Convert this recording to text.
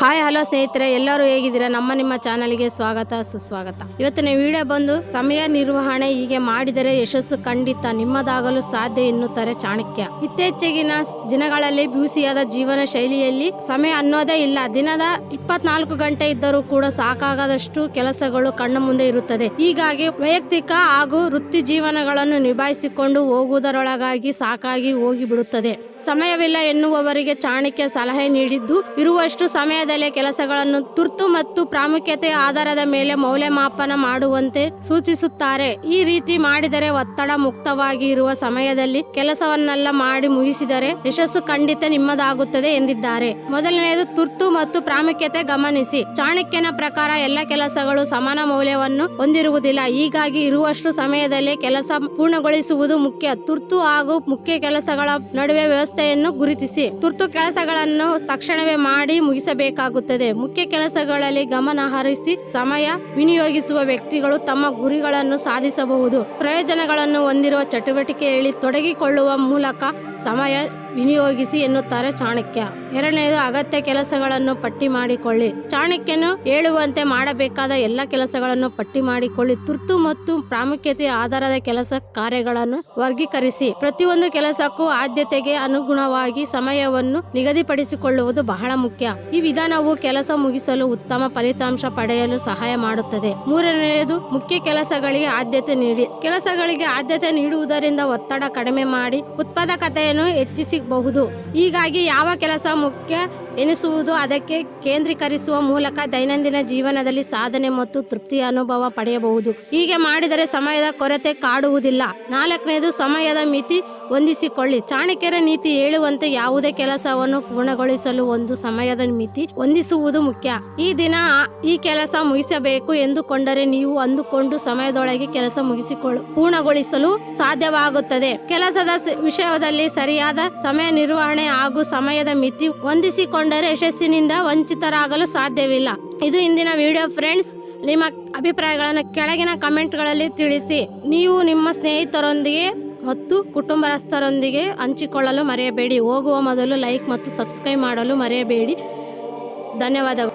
Hi hello ಸ್ನೇಹಿತರೆ. ಎಲ್ಲರೂ ಹೇಗಿದ್ದೀರಾ? ನಮ್ಮ ನಿಮ್ಮ ಚಾನಲ್ಗೆ ಸ್ವಾಗತ, ಸುಸ್ವಾಗತ. ಇವತ್ತಿನ ವಿಡಿಯೋ ಬಂದು ಸಮಯ ನಿರ್ವಹಣೆ ಹೀಗೆ ಮಾಡಿದರೆ ಯಶಸ್ಸು ಖಂಡಿತ ನಿಮ್ಮದಾಗಲು ಸಾಧ್ಯ ಎನ್ನುತ್ತಾರೆ ಚಾಣಕ್ಯ. ಇತ್ತೀಚೆಗಿನ ದಿನಗಳಲ್ಲಿ ಬ್ಯೂಸಿಯಾದ ಜೀವನ ಶೈಲಿಯಲ್ಲಿ ಸಮಯ ಅನ್ನೋದೇ ಇಲ್ಲ. ದಿನದ ಇಪ್ಪತ್ನಾಲ್ಕು ಗಂಟೆ ಇದ್ದರೂ ಕೂಡ ಸಾಕಾಗದಷ್ಟು ಕೆಲಸಗಳು ಕಣ್ಣ ಮುಂದೆ ಇರುತ್ತದೆ. ಹೀಗಾಗಿ ವೈಯಕ್ತಿಕ ಹಾಗೂ ವೃತ್ತಿ ಜೀವನಗಳನ್ನು ನಿಭಾಯಿಸಿಕೊಂಡು ಹೋಗುವುದರೊಳಗಾಗಿ ಸಾಕಾಗಿ ಹೋಗಿಬಿಡುತ್ತದೆ. ಸಮಯವಿಲ್ಲ ಎನ್ನುವವರಿಗೆ ಚಾಣಕ್ಯ ಸಲಹೆ ನೀಡಿದ್ದು, ಇರುವಷ್ಟು ಸಮಯದಲ್ಲೇ ಕೆಲಸಗಳನ್ನು ತುರ್ತು ಮತ್ತು ಪ್ರಾಮುಖ್ಯತೆಯ ಆಧಾರದ ಮೇಲೆ ಮೌಲ್ಯಮಾಪನ ಮಾಡುವಂತೆ ಸೂಚಿಸುತ್ತಾರೆ. ಈ ರೀತಿ ಮಾಡಿದರೆ ಒತ್ತಡ ಮುಕ್ತವಾಗಿ ಇರುವ ಸಮಯದಲ್ಲಿ ಕೆಲಸವನ್ನೆಲ್ಲ ಮಾಡಿ ಮುಗಿಸಿದರೆ ಯಶಸ್ಸು ಖಂಡಿತ ನಿಮ್ಮದಾಗುತ್ತದೆ ಎಂದಿದ್ದಾರೆ. ಮೊದಲನೆಯದು, ತುರ್ತು ಮತ್ತು ಪ್ರಾಮುಖ್ಯತೆ ಗಮನಿಸಿ. ಚಾಣಕ್ಯನ ಪ್ರಕಾರ ಎಲ್ಲ ಕೆಲಸಗಳು ಸಮಾನ ಮೌಲ್ಯವನ್ನು ಹೊಂದಿರುವುದಿಲ್ಲ. ಹೀಗಾಗಿ ಇರುವಷ್ಟು ಸಮಯದಲ್ಲಿ ಕೆಲಸ ಪೂರ್ಣಗೊಳಿಸುವುದು ಮುಖ್ಯ. ತುರ್ತು ಹಾಗೂ ಮುಖ್ಯ ಕೆಲಸಗಳ ನಡುವೆ ವ್ಯವಸ್ಥೆಯನ್ನು ಗುರುತಿಸಿ. ತುರ್ತು ಕೆಲಸಗಳನ್ನು ತಕ್ಷಣವೇ ಮಾಡಿ ಮುಗಿಸಬೇಕಾಗುತ್ತದೆ. ಮುಖ್ಯ ಕೆಲಸಗಳಲ್ಲಿ ಗಮನ ಹರಿಸಿ ಸಮಯ ವಿನಿಯೋಗಿಸುವ ವ್ಯಕ್ತಿಗಳು ತಮ್ಮ ಗುರಿಗಳನ್ನು ಸಾಧಿಸಬಹುದು. ಪ್ರಯೋಜನಗಳನ್ನು ಹೊಂದಿರುವ ಚಟುವಟಿಕೆಯಲ್ಲಿ ತೊಡಗಿಕೊಳ್ಳುವ ಮೂಲಕ ಸಮಯ ವಿನಿಯೋಗಿಸಿ ಎನ್ನುತ್ತಾರೆ ಚಾಣಕ್ಯ. ಎರಡನೇದು ಅಗತ್ಯ ಕೆಲಸಗಳನ್ನು ಪಟ್ಟಿ ಮಾಡಿಕೊಳ್ಳಿ. ಚಾಣಕ್ಯನು ಹೇಳುವಂತೆ ಮಾಡಬೇಕಾದ ಎಲ್ಲ ಕೆಲಸಗಳನ್ನು ಪಟ್ಟಿ ಮಾಡಿಕೊಳ್ಳಿ. ತುರ್ತು ಮತ್ತು ಪ್ರಾಮುಖ್ಯತೆ ಆಧಾರದ ಕೆಲಸ ಕಾರ್ಯಗಳನ್ನು ವರ್ಗೀಕರಿಸಿ. ಪ್ರತಿಯೊಂದು ಕೆಲಸಕ್ಕೂ ಆದ್ಯತೆಗೆ ಅನುಗುಣವಾಗಿ ಸಮಯವನ್ನು ನಿಗದಿಪಡಿಸಿಕೊಳ್ಳುವುದು ಬಹಳ ಮುಖ್ಯ. ಈ ವಿಧಾನವು ಕೆಲಸ ಮುಗಿಸಲು ಉತ್ತಮ ಫಲಿತಾಂಶ ಪಡೆಯಲು ಸಹಾಯ ಮಾಡುತ್ತದೆ. ಮೂರನೆಯದು, ಮುಖ್ಯ ಕೆಲಸಗಳಿಗೆ ಆದ್ಯತೆ ನೀಡಿ. ಕೆಲಸಗಳಿಗೆ ಆದ್ಯತೆ ನೀಡುವುದರಿಂದ ಒತ್ತಡ ಕಡಿಮೆ ಮಾಡಿ ಉತ್ಪಾದಕತೆಯನ್ನು ಹೆಚ್ಚಿಸಬಹುದು ಹೀಗಾಗಿ ಯಾವ ಕೆಲಸ ಮುಖ್ಯ? ಎನಿಸುವುದು ಅದಕ್ಕೆ ಕೇಂದ್ರೀಕರಿಸುವ ಮೂಲಕ ದೈನಂದಿನ ಜೀವನದಲ್ಲಿ ಸಾಧನೆ ಮತ್ತು ತೃಪ್ತಿಯ ಅನುಭವ ಪಡೆಯಬಹುದು. ಹೀಗೆ ಮಾಡಿದರೆ ಸಮಯದ ಕೊರತೆ ಕಾಡುವುದಿಲ್ಲ. ನಾಲ್ಕನೇದು, ಸಮಯದ ಮಿತಿ ಹೊಂದಿಸಿಕೊಳ್ಳಿ. ಚಾಣಕ್ಯರ ನೀತಿ ಹೇಳುವಂತೆ ಯಾವುದೇ ಕೆಲಸವನ್ನು ಪೂರ್ಣಗೊಳಿಸಲು ಒಂದು ಸಮಯದ ಮಿತಿ ಹೊಂದಿಸುವುದು ಮುಖ್ಯ. ಈ ದಿನ ಈ ಕೆಲಸ ಮುಗಿಸಬೇಕು ಎಂದುಕೊಂಡರೆ ನೀವು ಅಂದುಕೊಂಡು ಸಮಯದೊಳಗೆ ಕೆಲಸ ಮುಗಿಸಿಕೊಳ್ಳು. ಪೂರ್ಣಗೊಳಿಸಲು ಸಾಧ್ಯವಾಗುತ್ತದೆ. ಕೆಲಸದ ವಿಷಯದಲ್ಲಿ ಸರಿಯಾದ ಸಮಯ ನಿರ್ವಹಣೆ ಹಾಗೂ ಸಮಯದ ಮಿತಿ ಹೊಂದಿಸಿಕೊಂಡರೆ ಯಶಸ್ಸಿನಿಂದ ವಂಚಿತರಾಗಲು ಸಾಧ್ಯವಿಲ್ಲ. ಇದು ಇಂದಿನ ವಿಡಿಯೋ ಫ್ರೆಂಡ್ಸ್ ನಿಮ್ಮ ಅಭಿಪ್ರಾಯಗಳನ್ನು ಕೆಳಗಿನ ಕಮೆಂಟ್ಗಳಲ್ಲಿ ತಿಳಿಸಿ. ನೀವು ನಿಮ್ಮ ಸ್ನೇಹಿತರೊಂದಿಗೆ ಮತ್ತು ಕುಟುಂಬಸ್ಥರೊಂದಿಗೆ ಹಂಚಿಕೊಳ್ಳಲು ಮರೆಯಬೇಡಿ. ಹೋಗುವ ಮೊದಲು ಲೈಕ್ ಮತ್ತು ಸಬ್ಸ್ಕ್ರೈಬ್ ಮಾಡಲು ಮರೆಯಬೇಡಿ. ಧನ್ಯವಾದಗಳು.